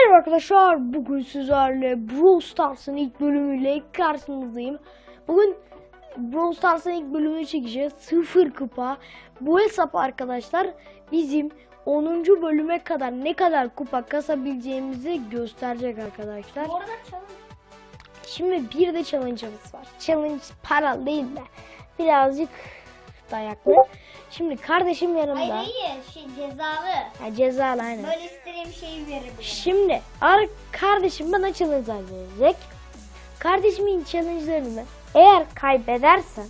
Merhaba arkadaşlar. Bugün sizlerle Brawl Stars'ın ilk bölümüyle karşınızdayım. Bugün Brawl Stars'ın ilk bölümünü çekeceğiz. Sıfır kupa. Bu hesap arkadaşlar bizim 10. bölüme kadar ne kadar kupa kasabileceğimizi gösterecek arkadaşlar. Bu arada çalın. Şimdi bir de challenge'ımız var. Challenge paralı değil de birazcık dayaklı. Şimdi kardeşim yanımda. Hayır hayır şey cezalı. Ha, cezalı aynen. Böyle istediğim şeyi verebilirim. Şimdi ar kardeşim bana challenge verecek. Kardeşimin challenge'larını eğer kaybedersen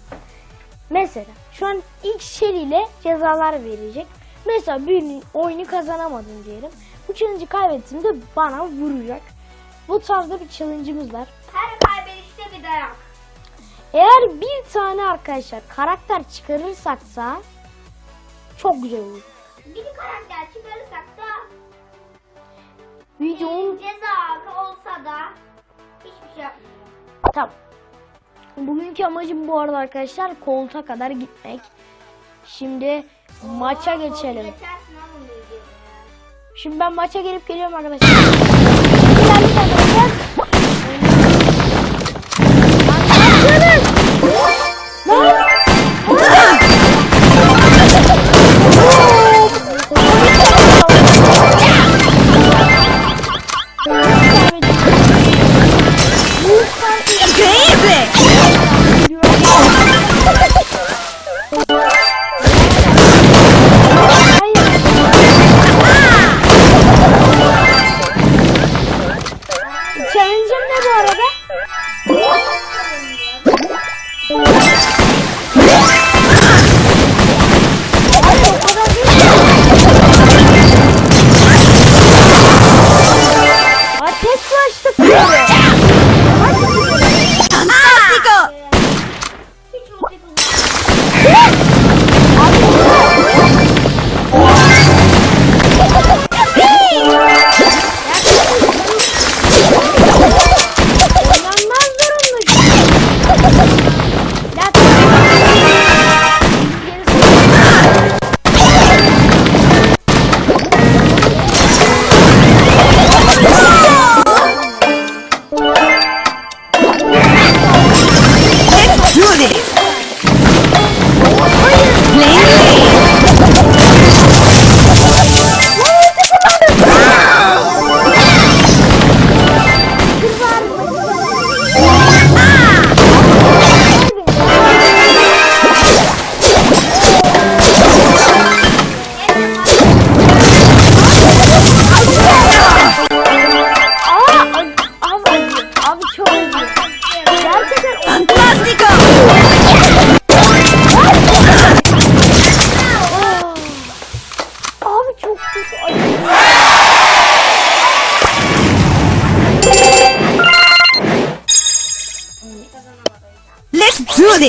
mesela şu an ilk seriyle cezalar verecek. Mesela bir oyunu kazanamadın diyelim. Bu challenge'ı kaybettiğimde bana vuracak. Bu tarzda bir challenge'ımız var. Her kaybedişte bir dayak. Eğer bir tane arkadaşlar karakter çıkarırsaksa çok güzel olur. Bir karakter çıkarırsak da Videonun cezalı olsa da hiçbir şey yapmıyorum. Tamam. Bugünkü amacım bu arada arkadaşlar koltuğa kadar gitmek. Şimdi maça Oo, geçelim. Videoyu ya. Şimdi ben maça gelip geliyorum arkadaşlar.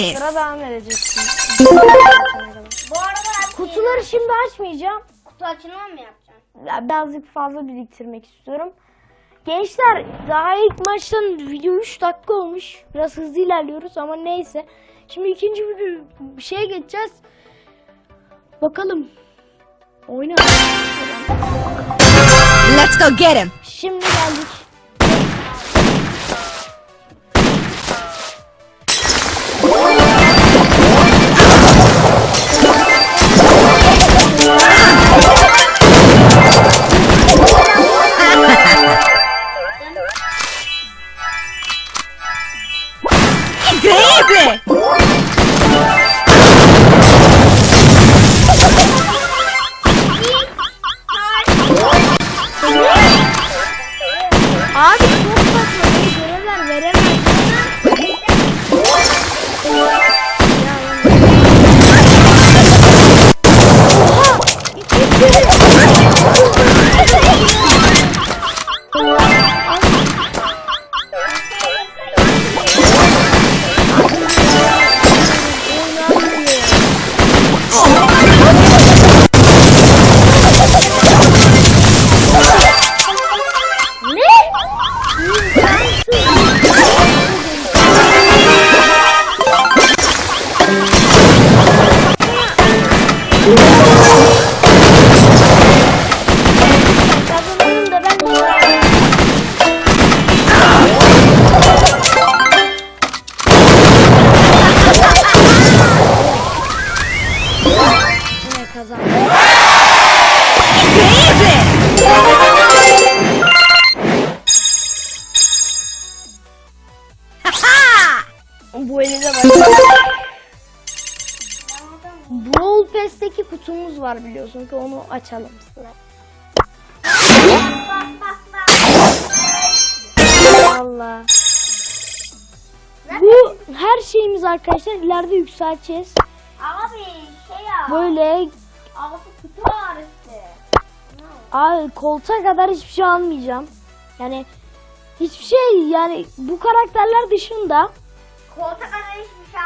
This! Sıra devam edeceksin. Bu arada Kutuları şimdi açmayacağım. kutu açılma mı yapacağım? Ya Birazcık fazla biriktirmek istiyorum. Gençler daha ilk maçtan video 3 dakika olmuş. Biraz hızlı ilerliyoruz ama neyse. Şimdi ikinci bir bir şeye geçeceğiz. Bakalım. Oyna. Let's go get him! Şimdi geldik. Bu elinde var. Brawl Pass'teki kutumuz var biliyorsun ki onu açalım sıra. Allah. Bu her şeyimiz arkadaşlar ileride yükselteceğiz. Abi şey ya. Böyle. Abi kutu ağrısı. Abi koltuğa kadar hiçbir şey almayacağım. Yani hiçbir şey yani bu karakterler dışında Koltuk kadar hiçbir şey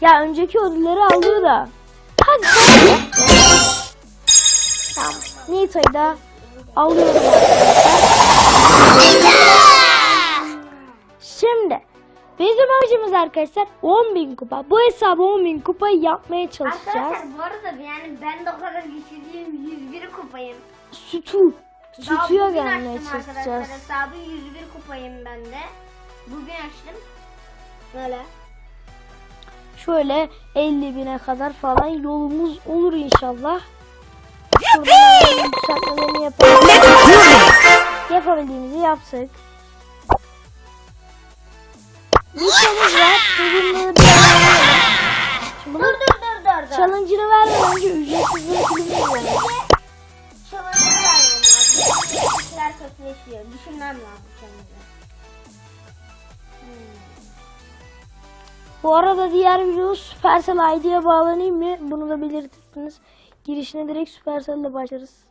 ya önceki ödülleri aldığı da. Hadi. Tamam. Nita'yı da alıyorum. Şimdi bizim amacımız arkadaşlar 10.000 kupa. Bu hesabı 10.000 kupayı yapmaya çalışacağız. Arkadaşlar bu arada yani ben de o kadar güçlü değilim. 101 kupayım. Sütü. Sütüye gelmeye açtım arkadaşlar çalışacağız. hesabı 101 kupayım ben de. Bugün açtım. Böyle. Şöyle 50 bine kadar falan yolumuz olur inşallah. Şuradan yükseltmelerini yapalım. Yapabildiğimizi yaptık. Videomuz var. Bugünleri Dur dur dur dur dur. challenge'ını vermeden önce ücretsiz bir filmimiz var. Challenge'ı vermem lazım. Kişiler kötüleşiyor. Düşünmem lazım challenge'ı. Bu arada diğer video Supercell ID'ye bağlanayım mı? Bunu da belirtirsiniz. Girişine direkt Supercell ile başlarız.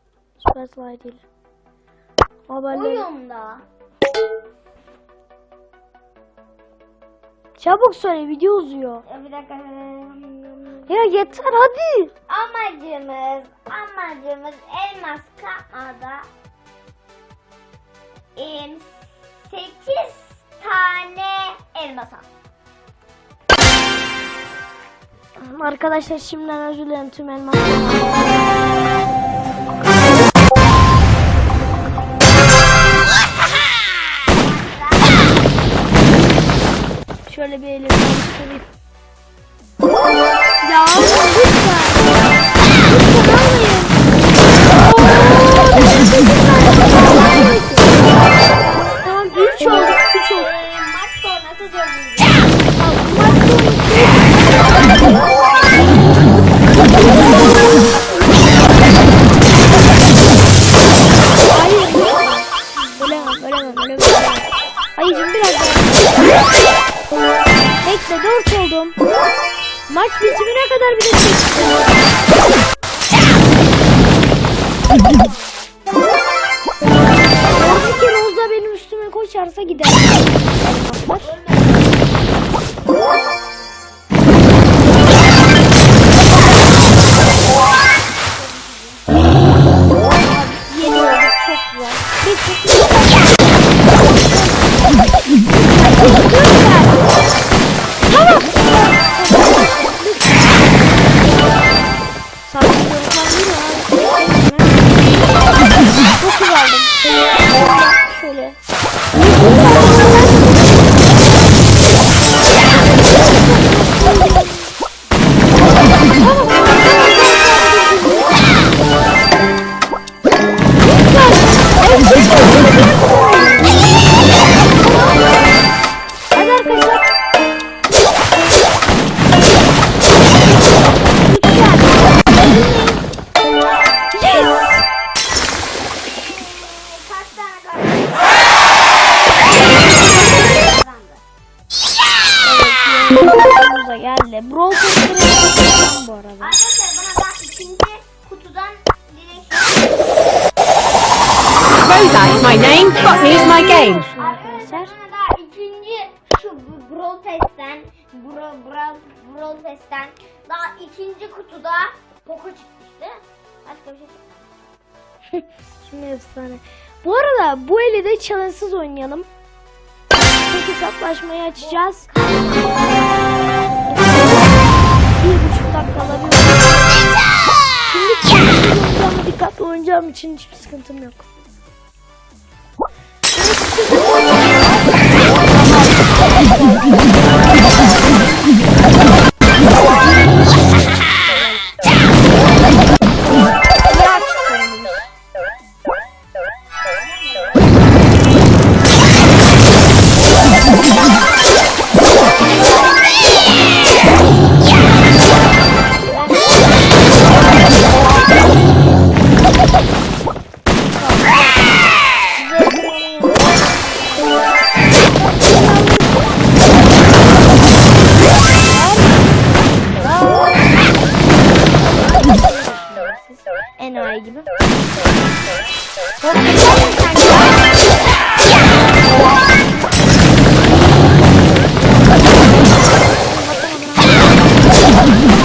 Supercell ID ile. Haberleri. Oyunda. Çabuk söyle video uzuyor. Ya bir dakika. Ya yeter hadi. Amacımız, amacımız elmas kapmada em, 8 tane elmas al. Arkadaşlar şimdiden özür dilerim tüm elmas. Şöyle bir elimi göstereyim. Ya lütfen. Lütfen almayın. Hayırcım biraz daha. Bekle, dört oldum. Maç bitimine kadar bir de çekeceğim. Oradaki Roza benim üstüme koşarsa gider. My name, but here's my game. Arkadaşlar daha ikinci şu Brawl Pass'ten Brawl, Brawl, Brawl Pass'ten daha ikinci kutuda Poco çıkmıştı. Başka bir şey çıkmadı. Şimdi efsane. Bu arada bu eli de challenge'sız oynayalım. Tek hesaplaşmayı açacağız. Bir buçuk dakika alabiliyorum. Şimdi dikkatli oynayacağım için hiçbir sıkıntım yok. Oh, my God. Şey gibi. İyi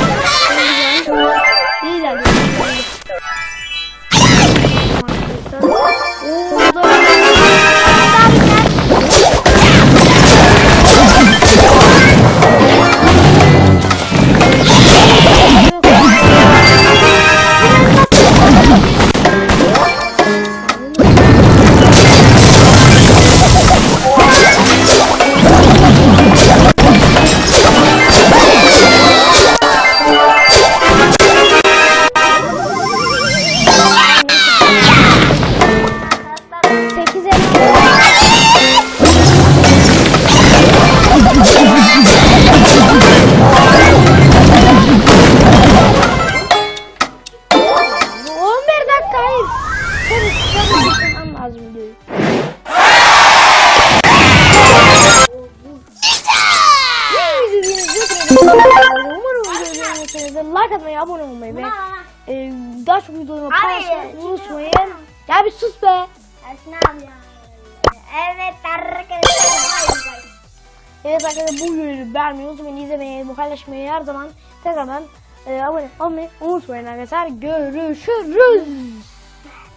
Umarım videoyu. Like atmayı, abone olmayı ve e, daha çok videolarımı paylaşmayı unutmayın. Ya bir sus be. Evet arkadaşlar. Evet arkadaşlar bu videoyu beğenmeyi unutmayın. izlemeyi, paylaşmayı her zaman tekrardan e, abone olmayı unutmayın arkadaşlar. Görüşürüz.